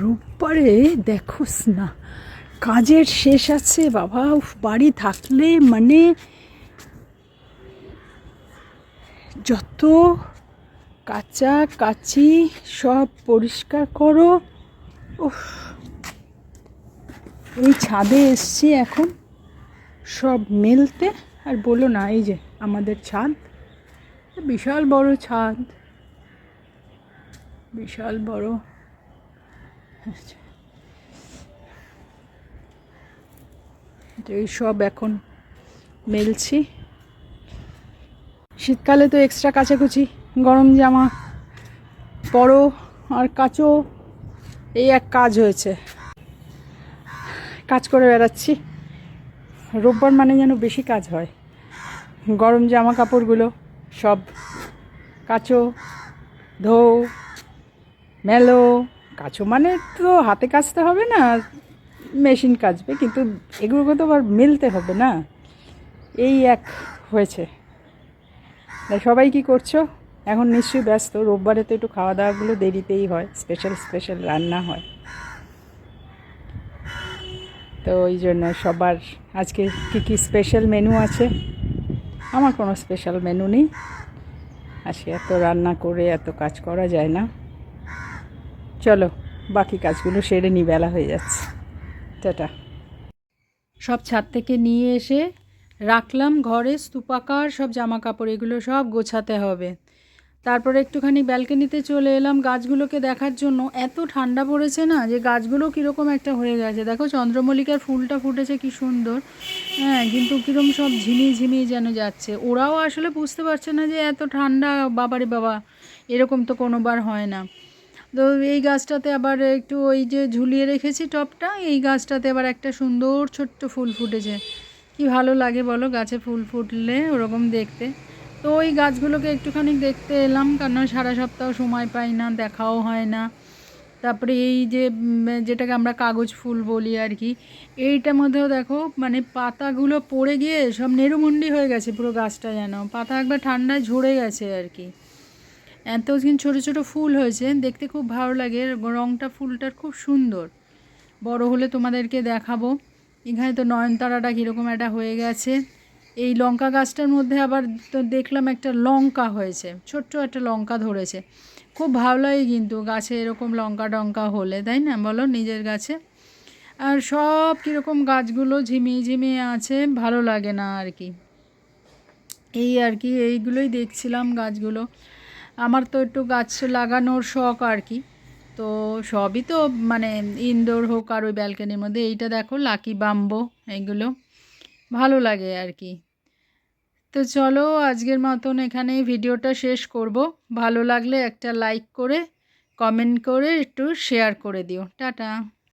রোববারে দেখোস না কাজের শেষ আছে, বাবা বাড়ি থাকলে মানে যত কাঁচা কাচি সব পরিষ্কার করো। উফ, এই ছাদে এসছি এখন। সব মেলতে। আর বলো না, এই যে আমাদের ছাদ। বিশাল বড় ছাদ। বিশাল বড় এই সব এখন মেলছি। শীতকালে তো এক্সট্রা কাচাকুচি, গরম জামা, পরো আর কাচো। এই এক কাজ হয়েছে। কাজ করে বেড়াচ্ছি। রোববার মানে যেন বেশি কাজ হয়। গরম জামা কাপড়গুলো সব কাচো ধো মেলো। কাচো মানে তো হাতে কাচতে হবে না, মেশিন কাচবে, কিন্তু এগুলোকে তো আবার মেলতে হবে না। এই এক হয়েছে। সবাই কি করছ? এখন নিশ্চয়ই ব্যস্ত, রোববারে তো একটু খাওয়া দাওয়াগুলো দেরিতেই হয় স্পেশাল স্পেশাল রান্না হয়। তো ওই জন্য সবার আজকে কী কী স্পেশাল মেনু আছে? আমার কোনো স্পেশাল মেনু নেই। আজকে এত রান্না করে, এত কাজ করা যায় না। চলো, বাকি কাজগুলো সেরে নি, বেলা হয়ে যাচ্ছে। টাটা। সব ছাদ থেকে নিয়ে এসে রাখলাম ঘরে স্তূপাকার, সব জামা কাপড় এগুলো সব গোছাতে হবে। তারপরে একটুখানি ব্যালকনিতে চলে এলাম গাছগুলোকে দেখার জন্য। এত ঠান্ডা পড়েছে না যে গাছগুলো কীরকম একটা হয়ে গেছে। দেখো চন্দ্রমল্লিকার ফুলটা ফুটেছে কি সুন্দর। হ্যাঁ কিন্তু কীরকম সব ঝিমি ঝিমি যেন যাচ্ছে। ওরাও আসলে বুঝতে পারছে না যে এত ঠান্ডা, বাবারে বাবা, এরকম তো কোনোবার হয় না। তো এই গাছটাতে আবার একটু ওই যে ঝুলিয়ে রেখেছি টপটা, এই গাছটাতে আবার একটা সুন্দর ছোট্ট ফুল ফুটেছে। কি ভালো লাগে বলো, গাছে ফুল ফুটলে ওরকম দেখতে। তো ওই গাছগুলোকে একটুখানি দেখতে এলাম কারণ সারা সপ্তাহ সময় পাই না, দেখাও হয় না। তারপরে এই যে যেটাকে আমরা কাগজ ফুল বলি আর কি, এইটার মধ্যেও দেখো মানে পাতাগুলো পড়ে গিয়ে সব নেরুমুন্ডি হয়ে গেছে পুরো গাছটা যেন। পাতা একবার ঠান্ডায় ঝরে গেছে আর কি। এত ছোটো ছোটো ফুল হয়েছে, দেখতে খুব ভালো লাগে। রঙটা ফুলটার খুব সুন্দর। বড় হলে তোমাদেরকে দেখাবো। এখানে তো নয়নতারাটা কীরকম একটা হয়ে গেছে। এই লঙ্কা গাছটার মধ্যে আবার তো দেখলাম একটা লঙ্কা হয়েছে, ছোট্ট একটা লঙ্কা ধরেছে। খুব ভালো লাগে কিন্তু গাছে এরকম লঙ্কা টঙ্কা হলে, তাই না? বলো নিজের গাছে। আর সব কীরকম গাছগুলো ঝিমিয়ে ঝিমিয়ে আছে, ভালো লাগে না আর কি। এই আর কি, এইগুলোই দেখছিলাম গাছগুলো। আমার তো একটু গাছ লাগানোর শখ আর কি। তো সবই তো মানে ইনডোর হোক আর ওই ব্যালকানির মধ্যে, এইটা দেখো লাকি বাম্বো এগুলো, ভালো লাগে আর কি। তো চলো আজকের মতন এখানে ভিডিওটা শেষ করব। ভালো লাগলে একটা লাইক করে কমেন্ট করে একটু শেয়ার করে দিও। টাটা।